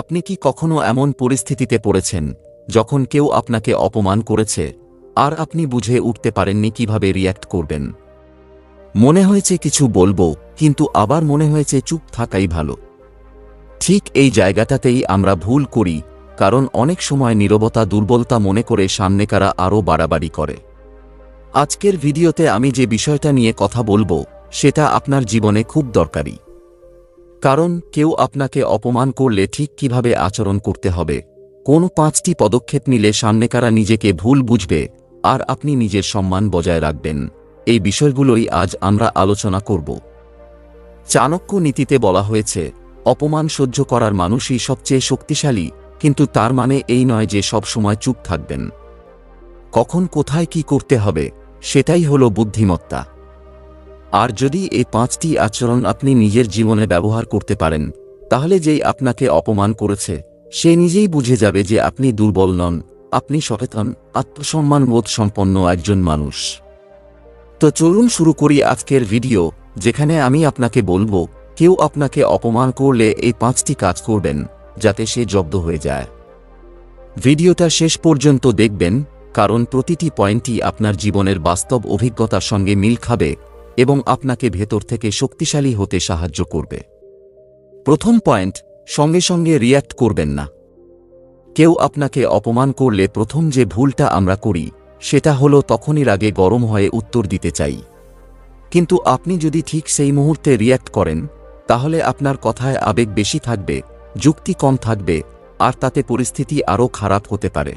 আপনি কি কখনো এমন পরিস্থিতিতে পড়েছেন, যখন কেউ আপনাকে অপমান করেছে, আর আপনি বুঝে উঠতে পারেননি কীভাবে রিয়্যাক্ট করবেন? মনে হয়েছে কিছু বলব, কিন্তু আবার মনে হয়েছে চুপ থাকাই ভালো। ঠিক এই জায়গাটাতেই আমরা ভুল করি, কারণ অনেক সময় নীরবতা, দুর্বলতা মনে করে সামনেকারা আরও বাড়াবাড়ি করে। আজকের ভিডিওতে আমি যে বিষয়টা নিয়ে কথা বলব, সেটা আপনার জীবনে খুব দরকারি। কারণ কেউ আপনাকে অপমান করলে ঠিক কীভাবে আচরণ করতে হবে। কোন পাঁচটি পদক্ষেপ নিলে সামনেকারা নিজেকে ভুল বুঝবে আর আপনি নিজের সম্মান বজায় রাখবেন। এই বিষয়গুলোই আজ আমরা আলোচনা করব। চাণক্য নীতিতে বলা হয়েছে, অপমান সহ্য করার মানুষই সবচেয়ে শক্তিশালী, কিন্তু তার মানে এই নয় যে সব সময় চুপ থাকবেন। কখন কোথায় কি করতে হবে, সেটাই হলো বুদ্ধিমত্তা। আর যদি এই পাঁচটি আচরণ আপনি নিজের জীবনে ব্যবহার করতে পারেন, তাহলে যেই আপনাকে অপমান করেছে, সে নিজেই বুঝে যাবে যে আপনি দুর্বল নন। আপনি সচেতন আত্মসম্মানবোধ সম্পন্ন একজন মানুষ। তো চলুন শুরু করি আজকের ভিডিও, যেখানে আমি আপনাকে বলব, কেউ আপনাকে অপমান করলে এই পাঁচটি কাজ করবেন, যাতে সে জব্দ হয়ে যায়। ভিডিওটা শেষ পর্যন্ত দেখবেন, কারণ প্রতিটি পয়েন্টই আপনার জীবনের বাস্তব অভিজ্ঞতার সঙ্গে মিল খাবে এবং আপনাকে ভেতর থেকে শক্তিশালী হতে সাহায্য করবে। প্রথম পয়েন্ট, সঙ্গে সঙ্গে রিয়্যাক্ট করবেন না। কেউ আপনাকে অপমান করলে প্রথম যে ভুলটা আমরা করি, সেটা হলো তখনই আগে গরম হয়ে উত্তর দিতে চাই। কিন্তু আপনি যদি ঠিক সেই মুহূর্তে রিয়্যাক্ট করেন, তাহলে আপনার কথায় আবেগ বেশি থাকবে, যুক্তি কম থাকবে, আর তাতে পরিস্থিতি আরও খারাপ হতে পারে।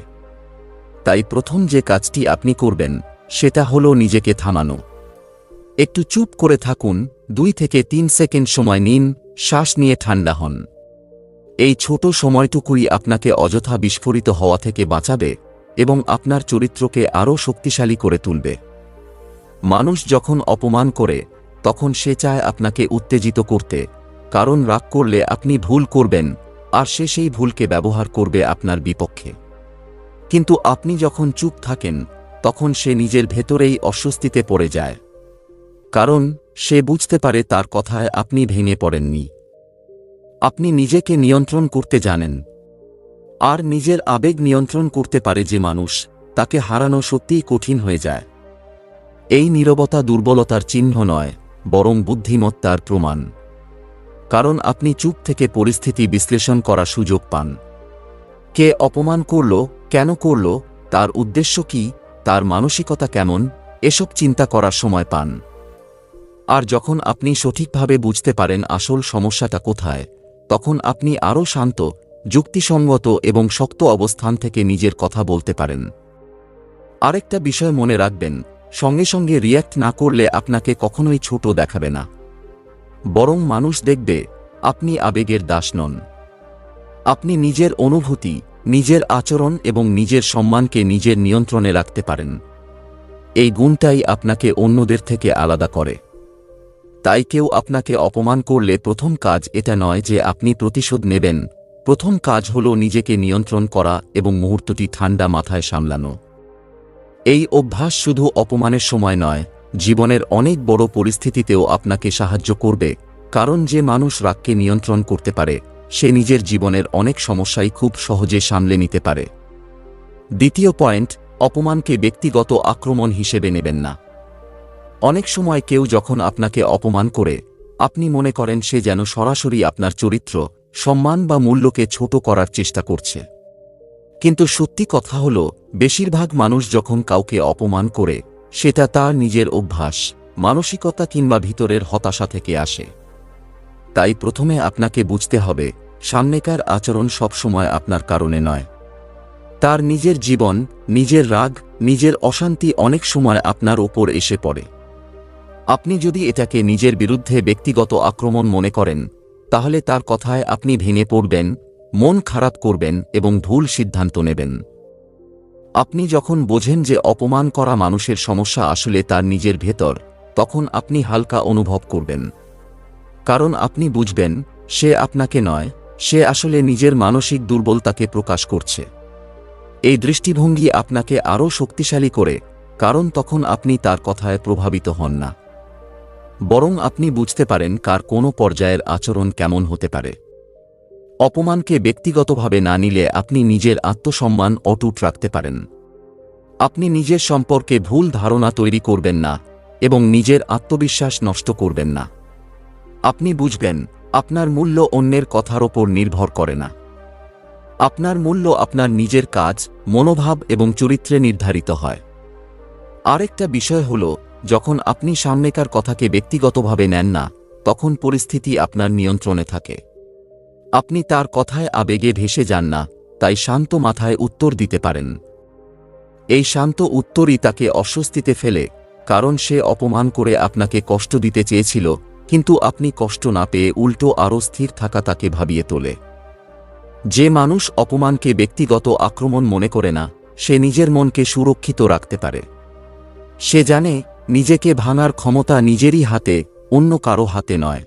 তাই প্রথম যে কাজটি আপনি করবেন, সেটা হলো নিজেকে থামানো। একটু চুপ করে থাকুন, দুই থেকে তিন সেকেন্ড সময় নিন, শ্বাস নিয়ে ঠান্ডা হন। এই ছোট সময়টুকুই আপনাকে অযথা বিস্ফোরিত হওয়া থেকে বাঁচাবে এবং আপনার চরিত্রকে আরও শক্তিশালী করে তুলবে। মানুষ যখন অপমান করে, তখন সে চায় আপনাকে উত্তেজিত করতে, কারণ রাগ করলে আপনি ভুল করবেন, আর সে সেই ভুলকে ব্যবহার করবে আপনার বিপক্ষে। কিন্তু আপনি যখন চুপ থাকেন, তখন সে নিজের ভেতরেই অস্বস্তিতে পড়ে যায়। কারণ সে বুঝতে পারে তার কথায় আপনি ভেঙে পড়েননি। আপনি নিজেকে নিয়ন্ত্রণ করতে জানেন। আর নিজের আবেগ নিয়ন্ত্রণ করতে পারে যে মানুষ, তাকে হারানো সত্যিই কঠিন হয়ে যায়। এই নীরবতা দুর্বলতার চিহ্ন নয়, বরং বুদ্ধিমত্তার প্রমাণ। কারণ আপনি চুপ থেকে পরিস্থিতি বিশ্লেষণ করার সুযোগ পান। কে অপমান করল, কেন করল, তার উদ্দেশ্য কি, তার মানসিকতা কেমন, এসব চিন্তা করার সময় পান। আর যখন আপনি সঠিকভাবে বুঝতে পারেন আসল সমস্যাটা কোথায়, তখন আপনি আরও শান্ত, যুক্তিসঙ্গত এবং শক্ত অবস্থান থেকে নিজের কথা বলতে পারেন। আরেকটা বিষয় মনে রাখবেন, সঙ্গে সঙ্গে রিয়্যাক্ট না করলে আপনাকে কখনোই ছোট দেখাবে না। বরং মানুষ দেখবে, আপনি আবেগের দাস নন। আপনি নিজের অনুভূতি, নিজের আচরণ এবং নিজের সম্মানকে নিজের নিয়ন্ত্রণে রাখতে পারেন। এই গুণটাই আপনাকে অন্যদের থেকে আলাদা করে। তাই কেউ আপনাকে অপমান করলে প্রথম কাজ এটা নয় যে আপনি প্রতিশোধ নেবেন। প্রথম কাজ হল নিজেকে নিয়ন্ত্রণ করা এবং মুহূর্তটি ঠান্ডা মাথায় সামলানো। এই অভ্যাস শুধু অপমানের সময় নয়, জীবনের অনেক বড় পরিস্থিতিতেও আপনাকে সাহায্য করবে, কারণ যে মানুষ রাগকে নিয়ন্ত্রণ করতে পারে, সে নিজের জীবনের অনেক সমস্যাই খুব সহজে সামলে নিতে পারে। দ্বিতীয় পয়েন্ট, অপমানকে ব্যক্তিগত আক্রমণ হিসেবে নেবেন না। অনেক সময় কেউ যখন আপনাকে অপমান করে, আপনি মনে করেন সে যেন সরাসরি আপনার চরিত্র, সম্মান বা মূল্যকে ছোট করার চেষ্টা করছে। কিন্তু সত্যি কথা হল, বেশিরভাগ মানুষ যখন কাউকে অপমান করে, সেটা তার নিজের অভ্যাস, মানসিকতা কিংবা ভিতরের হতাশা থেকে আসে। তাই প্রথমে আপনাকে বুঝতে হবে, সামনেকার আচরণ সবসময় আপনার কারণে নয়। তার নিজের জীবন, নিজের রাগ, নিজের অশান্তি অনেক সময় আপনার ওপর এসে পড়ে। আপনি যদি এটাকে নিজের বিরুদ্ধে ব্যক্তিগত আক্রমণ মনে করেন, তাহলে তার কথায় আপনি ভেঙে পড়বেন, মন খারাপ করবেন এবং ভুল সিদ্ধান্ত নেবেন। আপনি যখন বোঝেন যে অপমান করা মানুষের সমস্যা আসলে তার নিজের ভেতর, তখন আপনি হালকা অনুভব করবেন। কারণ আপনি বুঝবেন, সে আপনাকে নয়, সে আসলে নিজের মানসিক দুর্বলতাকে প্রকাশ করছে। এই দৃষ্টিভঙ্গি আপনাকে আরও শক্তিশালী করে, কারণ তখন আপনি তার কথায় প্রভাবিত হন না। বরং আপনি বুঝতে পারেন কার কোনো পর্যায়ের আচরণ কেমন হতে পারে। অপমানকে ব্যক্তিগতভাবে না নিলে আপনি নিজের আত্মসম্মান অটুট রাখতে পারেন। আপনি নিজের সম্পর্কে ভুল ধারণা তৈরি করবেন না এবং নিজের আত্মবিশ্বাস নষ্ট করবেন না। আপনি বুঝবেন, আপনার মূল্য অন্যের কথার ওপর নির্ভর করে না। আপনার মূল্য আপনার নিজের কাজ, মনোভাব এবং চরিত্রে নির্ধারিত হয়। আরেকটা বিষয় হল যখন আপনি সামনেকার কথাকে ব্যক্তিগতভাবে নেন না, তখন পরিস্থিতি আপনার নিয়ন্ত্রণে থাকে। আপনি তার কথায় আবেগে ভেসে যান না, তাই শান্ত মাথায় উত্তর দিতে পারেন। এই শান্ত উত্তরই তাকে অস্বস্তিতে ফেলে, কারণ সে অপমান করে আপনাকে কষ্ট দিতে চেয়েছিল, কিন্তু আপনি কষ্ট না পেয়ে উল্টো আরও স্থির থাকা তাকে ভাবিয়ে তোলে। যে মানুষ অপমানকে ব্যক্তিগত আক্রমণ মনে করে না, সে নিজের মনকে সুরক্ষিত রাখতে পারে। সে জানে নিজেকে ভাঙার ক্ষমতা নিজেরই হাতে, অন্য কারও হাতে নয়।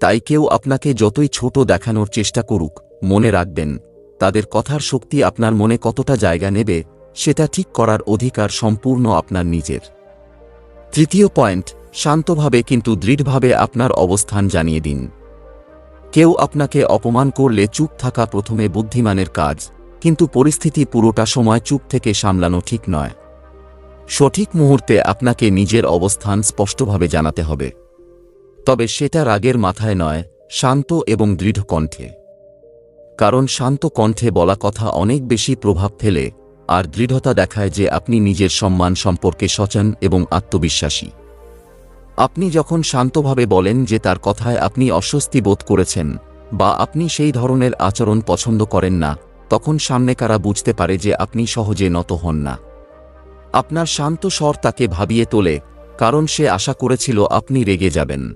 তাই কেউ আপনাকে যতই ছোট দেখানোর চেষ্টা করুক, মনে রাখবেন, তাদের কথার শক্তি আপনার মনে কতটা জায়গা নেবে, সেটা ঠিক করার অধিকার সম্পূর্ণ আপনার নিজের। তৃতীয় পয়েন্ট, শান্তভাবে কিন্তু দৃঢ়ভাবে আপনার অবস্থান জানিয়ে দিন। কেউ আপনাকে অপমান করলে চুপ থাকা প্রথমে বুদ্ধিমানের কাজ, কিন্তু পরিস্থিতি পুরোটা সময় চুপ থেকে সামলানো ঠিক নয়। সঠিক মুহূর্তে আপনাকে নিজের অবস্থান স্পষ্টভাবে জানাতে হবে। তবে সেটা রাগের মাথায় নয়, শান্ত এবং দৃঢ় কণ্ঠে। কারণ শান্ত কণ্ঠে বলা কথা অনেক বেশি প্রভাব ফেলে আর দৃঢ়তা দেখায় যে আপনি নিজের সম্মান সম্পর্কে সচেন এবং আত্মবিশ্বাসী। আপনি যখন শান্তভাবে বলেন যে তার কথায় আপনি অস্বস্তি বোধ করেছেন বা আপনি সেই ধরনের আচরণ পছন্দ করেন না, তখন সামনেকারা বুঝতে পারে যে আপনি সহজে নত হন না। আপনার শান্ত স্বর তাকে ভাবিয়ে তোলে, কারণ সে আশা করেছিল আপনি রেগে যাবেন।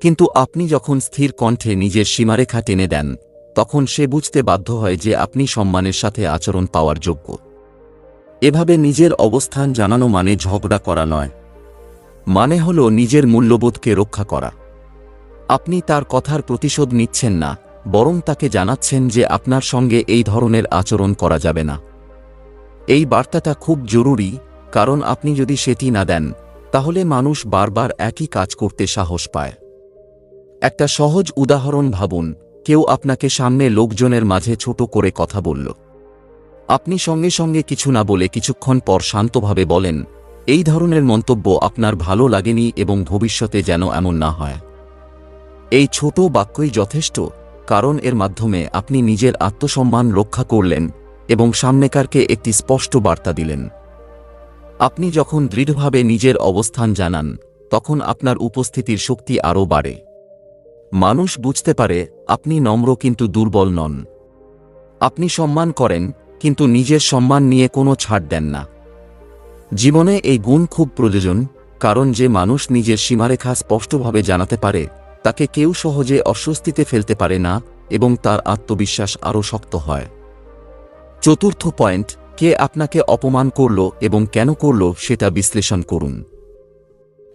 কিন্তু আপনি যখন স্থির কণ্ঠে নিজের সীমারেখা টেনে দেন, তখন সে বুঝতে বাধ্য হয় যে আপনি সম্মানের সাথে আচরণ পাওয়ার যোগ্য। এভাবে নিজের অবস্থান জানানো মানে ঝগড়া করা নয়। মানে হল নিজের মূল্যবোধকে রক্ষা করা। আপনি তার কথার প্রতিশোধ নিচ্ছেন না, বরং তাকে জানাচ্ছেন যে আপনার সঙ্গে এই ধরনের আচরণ করা যাবে না। এই বার্তাটা খুব জরুরি, কারণ আপনি যদি সেটি না দেন, তাহলে মানুষ বারবার একই কাজ করতে সাহস পায়। একটা সহজ উদাহরণ ভাবুন, কেউ আপনাকে সামনে লোকজনের মাঝে ছোট করে কথা বলল। আপনি সঙ্গে সঙ্গে কিছু না বলে কিছুক্ষণ পর শান্তভাবে বলেন, এই ধরনের মন্তব্য আপনার ভালো লাগেনি এবং ভবিষ্যতে যেন এমন না হয়। এই ছোট বাক্যই যথেষ্ট, কারণ এর মাধ্যমে আপনি নিজের আত্মসম্মান রক্ষা করলেন এবং সামনেকারকে একটি স্পষ্ট বার্তা দিলেন। আপনি যখন দৃঢ়ভাবে নিজের অবস্থান জানান, তখন আপনার উপস্থিতির শক্তি আরও বাড়ে। মানুষ বুঝতে পারে, আপনি নম্র কিন্তু দুর্বল নন। আপনি সম্মান করেন, কিন্তু নিজের সম্মান নিয়ে কোনো ছাড় দেন না। জীবনে এই গুণ খুব প্রয়োজন, কারণ যে মানুষ নিজের সীমারেখা স্পষ্টভাবে জানাতে পারে, তাকে কেউ সহজে অস্বস্তিতে ফেলতে পারে না এবং তার আত্মবিশ্বাস আরও শক্ত হয়। চতুর্থ পয়েন্ট, কে আপনাকে অপমান করল এবং কেন করল সেটা বিশ্লেষণ করুন।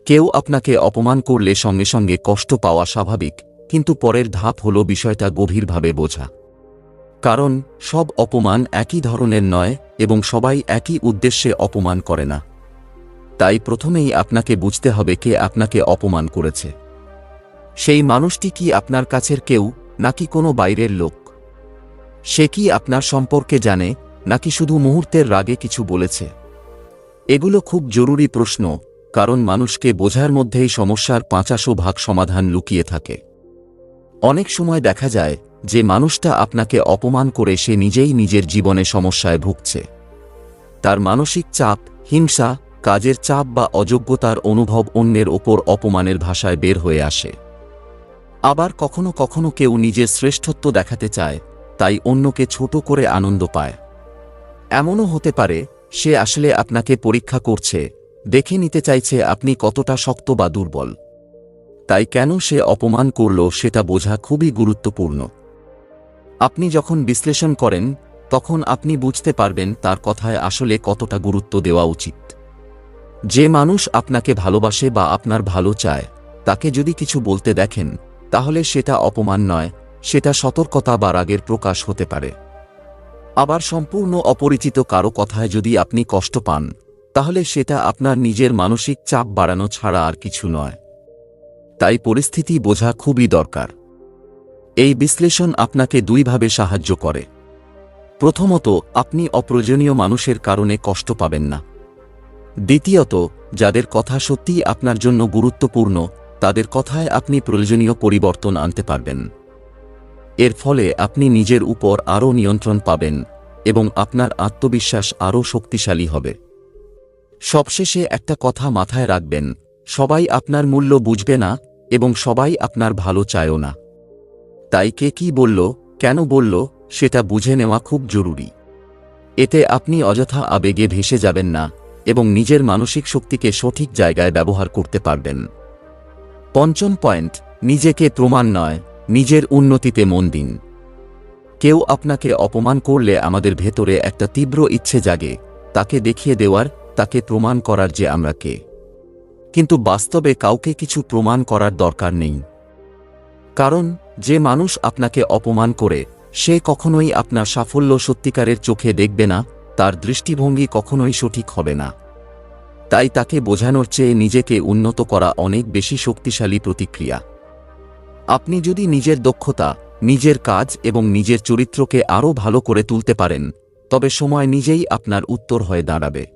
কেউ আপনাকে অপমান করলে সঙ্গে সঙ্গে কষ্ট পাওয়া স্বাভাবিক, কিন্তু পরের ধাপ হল বিষয়টা গভীরভাবে বোঝা। কারণ, সব অপমান একই ধরনের নয় এবং সবাই একই উদ্দেশ্যে অপমান করে না। তাই প্রথমেই আপনাকে বুঝতে হবে কে আপনাকে অপমান করেছে। সেই মানুষটি কি আপনার কাছের কেউ, নাকি কোনো বাইরের লোক? সে কি আপনার সম্পর্কে জানে, নাকি শুধু মুহূর্তের রাগে কিছু বলেছে? এগুলো খুব জরুরি প্রশ্ন, কারণ মানুষকে বোঝার মধ্যেই সমস্যার পাঁচাশো ভাগ সমাধান লুকিয়ে থাকে। অনেক সময় দেখা যায় যে মানুষটা আপনাকে অপমান করে সে নিজেই নিজের জীবনে সমস্যায় ভুগছে। তার মানসিক চাপ, হিংসা, কাজের চাপ বা অযোগ্যতার অনুভব অন্যের ওপর অপমানের ভাষায় বের হয়ে আসে। আবার কখনো কখনো কেউ নিজের শ্রেষ্ঠত্ব দেখাতে চায় তাই অন্যকে ছোট করে আনন্দ পায়। এমনও হতে পারে, সে আসলে আপনাকে পরীক্ষা করছে, দেখে নিতে চাইছে আপনি কতটা শক্ত বা দুর্বল। তাই কেন সে অপমান করল সেটা বোঝা খুবই গুরুত্বপূর্ণ। আপনি যখন বিশ্লেষণ করেন, তখন আপনি বুঝতে পারবেন তার কথায় আসলে কতটা গুরুত্ব দেওয়া উচিত। যে মানুষ আপনাকে ভালোবাসে বা আপনার ভালো চায়, তাকে যদি কিছু বলতে দেখেন, তাহলে সেটা অপমান নয় সেটা সতর্কতা বা রাগের প্রকাশ হতে পারে। আবার সম্পূর্ণ অপরিচিত কারও কথায় যদি আপনি কষ্ট পান, তাহলে সেটা আপনার নিজের মানসিক চাপ বাড়ানো ছাড়া আর কিছু নয়। তাই পরিস্থিতি বোঝা খুবই দরকার। এই বিশ্লেষণ আপনাকে দুইভাবে সাহায্য করে। প্রথমত, আপনি অপ্রয়োজনীয় মানুষের কারণে কষ্ট পাবেন না। দ্বিতীয়ত, যাদের কথা সত্যিই আপনার জন্য গুরুত্বপূর্ণ, তাদের কথায় আপনি প্রয়োজনীয় পরিবর্তন আনতে পারবেন। এর ফলে আপনি নিজের উপর আরও নিয়ন্ত্রণ পাবেন এবং আপনার আত্মবিশ্বাস আরও শক্তিশালী হবে। সবশেষে একটা কথা মাথায় রাখবেন, সবাই আপনার মূল্য বুঝবে না এবং সবাই আপনার ভালো চায়ও না। তাই কে কি বলল, কেন বলল, সেটা বুঝে নেওয়া খুব জরুরি। এতে আপনি অযথা আবেগে ভেসে যাবেন না এবং নিজের মানসিক শক্তিকে সঠিক জায়গায় ব্যবহার করতে পারবেন। পঞ্চম পয়েন্ট, নিজেকে প্রমাণ নয়। নিজের উন্নতিতে মন দিন। কেউ আপনাকে অপমান করলে আমাদের ভেতরে একটা তীব্র ইচ্ছে জাগে, তাকে দেখিয়ে দেওয়ার, তাকে প্রমাণ করার যে আমরা কে। কিন্তু বাস্তবে কাউকে কিছু প্রমাণ করার দরকার নেই। কারণ, যে মানুষ আপনাকে অপমান করে, সে কখনোই আপনার সাফল্য সত্যিকারের চোখে দেখবে না, তার দৃষ্টিভঙ্গি কখনোই সঠিক হবে না। তাই তাকে বোঝানোর চেয়ে নিজেকে উন্নত করা অনেক বেশি শক্তিশালী প্রতিক্রিয়া। আপনি যদি নিজের দক্ষতা, নিজের কাজ এবং নিজের চরিত্রকে আরও ভালো করে তুলতে পারেন, তবে সময় নিজেই আপনার উত্তর হয়ে দাঁড়াবে।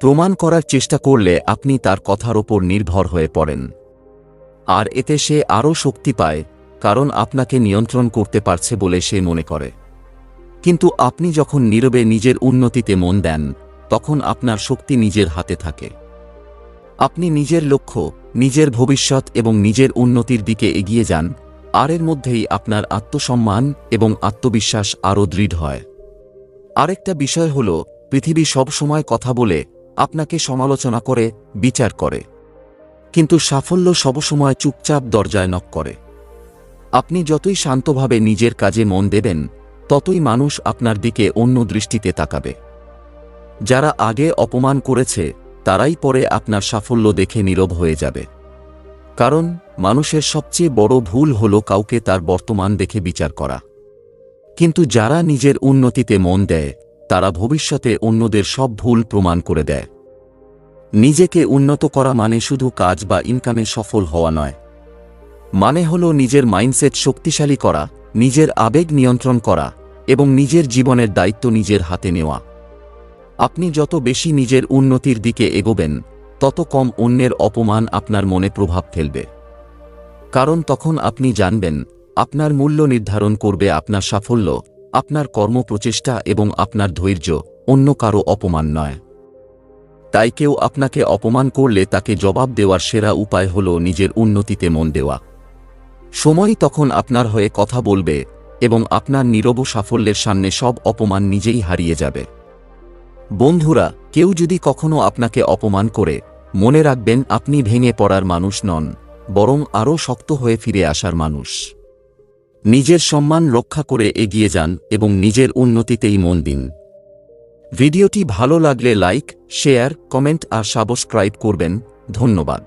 প্রমাণ করার চেষ্টা করলে আপনি তার কথার ওপর নির্ভর হয়ে পড়েন। আর এতে সে আরও শক্তি পায়, কারণ আপনাকে নিয়ন্ত্রণ করতে পারছে বলে সে মনে করে। কিন্তু আপনি যখন নীরবে নিজের উন্নতিতে মন দেন, তখন আপনার শক্তি নিজের হাতে থাকে। আপনি নিজের লক্ষ্য, নিজের ভবিষ্যৎ এবং নিজের উন্নতির দিকে এগিয়ে যান, আর এর মধ্যেই আপনার আত্মসম্মান এবং আত্মবিশ্বাস আরও দৃঢ় হয়। আরেকটা বিষয় হল, পৃথিবী সব সময় কথা বলে, আপনাকে সমালোচনা করে, বিচার করে। কিন্তু সাফল্য সবসময় চুপচাপ দরজায় নক করে। আপনি যতই শান্তভাবে নিজের কাজে মন দেবেন, ততই মানুষ আপনার দিকে অন্য দৃষ্টিতে তাকাবে। যারা আগে অপমান করেছে তারাই পরে আপনার সাফল্য দেখে নীরব হয়ে যাবে। কারণ মানুষের সবচেয়ে বড় ভুল হল কাউকে তার বর্তমান দেখে বিচার করা। কিন্তু যারা নিজের উন্নতিতে মন দেয়, তারা ভবিষ্যতে অন্যদের সব ভুল প্রমাণ করে দেয়। নিজেকে উন্নত করা মানে শুধু কাজ বা ইনকামে সফল হওয়া নয়। মানে হল নিজের মাইন্ডসেট শক্তিশালী করা, নিজের আবেগ নিয়ন্ত্রণ করা, এবং নিজের জীবনের দায়িত্ব নিজের হাতে নেওয়া। আপনি যত বেশি নিজের উন্নতির দিকে এগোবেন, তত কম অন্যের অপমান আপনার মনে প্রভাব ফেলবে। কারণ তখন আপনি জানবেন, আপনার মূল্য নির্ধারণ করবে আপনার সাফল্য, আপনার কর্মপ্রচেষ্টা এবং আপনার ধৈর্য, অন্য কারও অপমান নয়। তাই কেউ আপনাকে অপমান করলে তাকে জবাব দেওয়ার সেরা উপায় হল নিজের উন্নতিতে মন দেওয়া। সময় তখন আপনার হয়ে কথা বলবে এবং আপনার নীরব সাফল্যের সামনে সব অপমান নিজেই হারিয়ে যাবে। বন্ধুরা, কেউ যদি কখনো আপনাকে অপমান করে, মনে রাখবেন আপনি ভেঙে পড়ার মানুষ নন, বরং আরও শক্ত হয়ে ফিরে আসার মানুষ। নিজের সম্মান রক্ষা করে এগিয়ে যান এবং নিজের উন্নতিতেই মন দিন। ভিডিওটি ভালো লাগলে লাইক, শেয়ার, কমেন্ট আর সাবস্ক্রাইব করবেন। ধন্যবাদ।